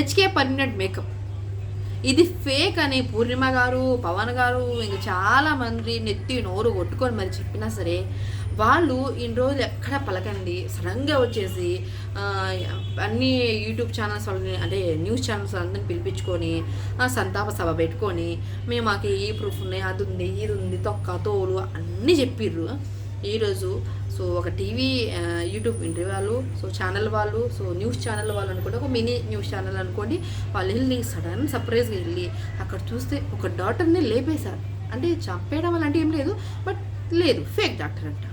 HK permanent makeup. ఇది fake అని పూర్ణిమ గారు పవన్ గారు ఇంకా చాలా మంది నెత్తి నోరు కొట్టుకొని మరి చెప్పినా సరే వాళ్ళు ఇన్ని రోజులు ఎక్కడ పలకండి సడన్గా వచ్చేసి అన్ని యూట్యూబ్ ఛానల్స్ వాళ్ళని అంటే న్యూస్ ఛానల్స్ అందరిని పిలిపించుకొని సంతాప సభ పెట్టుకొని మేము మాకు ఈ ప్రూఫ్ ఉన్నాయి అది ఉంది ఇది ఉంది తొక్క తోలు అన్నీ చెప్పిర్రు. ఈరోజు సో ఒక టీవీ యూట్యూబ్ ఇంటర్వ్యూ వాళ్ళు సో ఛానల్ వాళ్ళు సో న్యూస్ ఛానల్ వాళ్ళు అనుకోండి ఒక మినీ న్యూస్ ఛానల్ అనుకోండి వాళ్ళు వెళ్ళి సడన్ సర్ప్రైజ్గా వెళ్ళి అక్కడ చూస్తే ఒక డాక్టర్ని లేపేశారు. అంటే చంపేయడం వల్ల అంటే ఏం లేదు బట్ లేదు ఫేక్ డాక్టర్ అంట.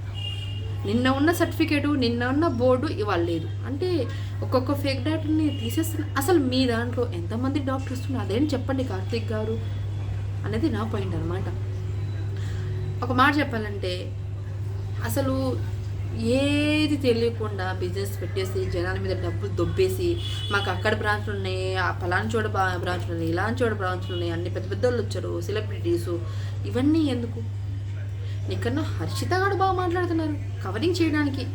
నిన్న ఉన్న సర్టిఫికేటు నిన్న ఉన్న బోర్డు ఇవాళ లేదు. అంటే ఒక్కొక్క ఫేక్ డాక్టర్ని తీసేస్తున్న అసలు మీ దాంట్లో ఎంతమంది డాక్టర్స్ ఉన్నారు? అదేం చెప్పండి కార్తీక్ గారు? అనేది నా పాయింట్ అనమాట ఒక మాట చెప్పాలంటే అసలు ఏది తెలియకుండా బిజినెస్ పెట్టేసి జనాల మీద డబ్బులు దొబ్బేసి మాకు అక్కడ బ్రాంచ్లు ఉన్నాయి ఆ పలానా చోట బా బ్రాంచ్లు ఉన్నాయి ఇలాంటి చోట బ్రాంచ్లు ఉన్నాయి అన్ని పెద్ద పెద్ద వాళ్ళు వచ్చారు సెలబ్రిటీసు ఇవన్నీ ఎందుకు? నీకన్నా హర్షిత గారు బాగా మాట్లాడుతున్నారు కవరింగ్ చేయడానికి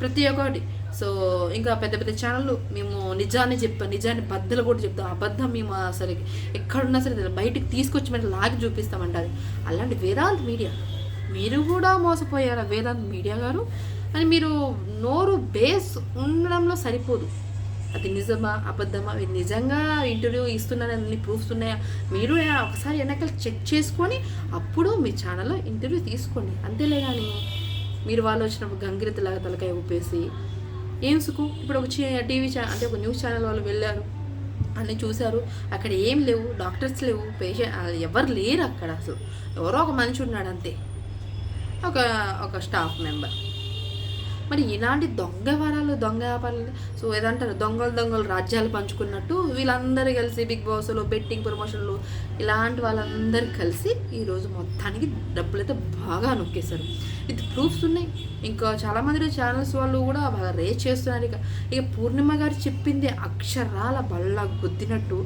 ప్రతి ఒక్కటి. సో ఇంకా పెద్ద పెద్ద ఛానళ్ళు మేము నిజాన్ని చెప్పాం నిజాన్ని బద్దలు కూడా చెప్తాం అబద్ధం మేము అసలు ఎక్కడున్నా సరే దాన్ని బయటికి తీసుకొచ్చి మరి లాగి చూపిస్తామంటారు. అలాంటి వేదాంత్ మీడియా మీరు కూడా మోసపోయారా? వేదాంత్ మీడియా గారు అని మీరు నోరు బేస్ ఉండడంలో సరిపోదు. అది నిజమా? అబద్ధమా? మీరు నిజంగా ఇంటర్వ్యూ ఇస్తున్నారని ప్రూఫ్స్ ఉన్నాయా? మీరు ఒకసారి వెనకాల చెక్ చేసుకొని అప్పుడు మీ ఛానల్లో ఇంటర్వ్యూ తీసుకోండి. అంతేలే కానీ మీరు వాళ్ళు వచ్చినప్పుడు గంగిరెద్దులాగా తలకాయ ఊపేసి ఏం సుకు ఇప్పుడు ఒక టీవీ ఛానల్ అంటే ఒక న్యూస్ ఛానల్ వాళ్ళు వెళ్ళారు అని చూశారు అక్కడ ఏం లేవు డాక్టర్స్ లేవు పేషెంట్ ఎవరు లేరు అక్కడ అసలు. ఎవరో ఒక మనిషి ఉన్నాడు అంతే. ఒక ఒక స్టాఫ్ మెంబర్. మరి ఇలాంటి దొంగ వరాలు దొంగ వ్యాపారాలు సో ఏదంటారు? దొంగలు దొంగలు రాజ్యాలు పంచుకున్నట్టు వీళ్ళందరూ కలిసి బిగ్ బాస్లో బెట్టింగ్ ప్రమోషన్లు ఇలాంటి వాళ్ళందరూ కలిసి ఈరోజు మొత్తానికి డబ్బులు అయితే బాగా నొక్కేశారు. ఇది ప్రూఫ్స్ ఉన్నాయి. ఇంకా చాలామంది ఛానల్స్ వాళ్ళు కూడా బాగా రేస్ చేస్తున్నారు. ఇక ఇక పూర్ణిమ గారు చెప్పింది అక్షరాల బళ్ళ గుద్దినట్టు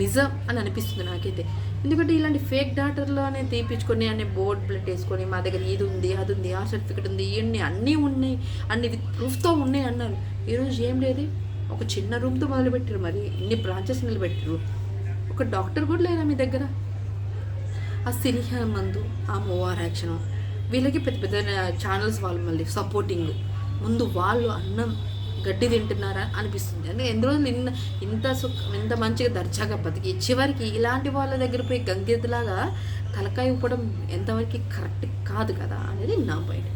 నిజం అని అనిపిస్తుంది నాకైతే. ఎందుకంటే ఇలాంటి ఫేక్ డాక్టర్లోనే తీపించుకొని అన్ని బోర్డ్ బ్లడ్ వేసుకొని మా దగ్గర ఇది ఉంది అది ఉంది ఆ సర్టిఫికెట్ ఉంది ఇవన్నీ అన్నీ ఉన్నాయి అన్ని విత్ ప్రూఫ్తో ఉన్నాయి అన్నారు. ఈరోజు ఏం లేదు? ఒక చిన్న రూమ్తో మొదలుపెట్టారు మరి ఇన్ని బ్రాంచెస్ నిలబెట్టారు. ఒక డాక్టర్ కూడా లేరా మీ దగ్గర? ఆ సినిహా మందు ఆ మూవార్ యాక్షన్ వీళ్ళకి పెద్ద పెద్ద ఛానల్స్ వాళ్ళు మళ్ళీ సపోర్టింగ్ ముందు వాళ్ళు అన్నం గడ్డి తింటున్నారా అనిపిస్తుంది. అంటే ఎన్ని రోజులు ఇన్న ఇంత సుఖ ఇంత మంచిగా దర్జాగా బతికి చివరికి ఇలాంటి వాళ్ళ దగ్గర పోయి గంగెద్దులాగా తలకాయ ఇవ్వడం ఎంతవరకు కరెక్ట్ కాదు కదా అనేది నా పాయింట్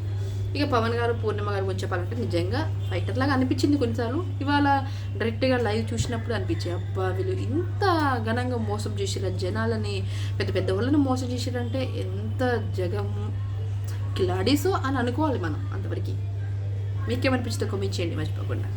ఇక పవన్ గారు పూర్ణిమ గారు గురించి చెప్పాలంటే నిజంగా ఫైటర్ లాగా అనిపించింది కొన్నిసార్లు. ఇవాళ డైరెక్ట్గా లైవ్ చూసినప్పుడు అనిపించాయి అబ్బా వీళ్ళు ఇంత ఘనంగా మోసం చేసిరా జనాలని పెద్ద పెద్ద వాళ్ళని మోసం చేసిరంటే ఎంత జగం కిలాడీసో అని అనుకోవాలి మనం అంతవరకు. మీకేమనిపించిందో కామెంట్ చేయండి మర్చిపోకుండా.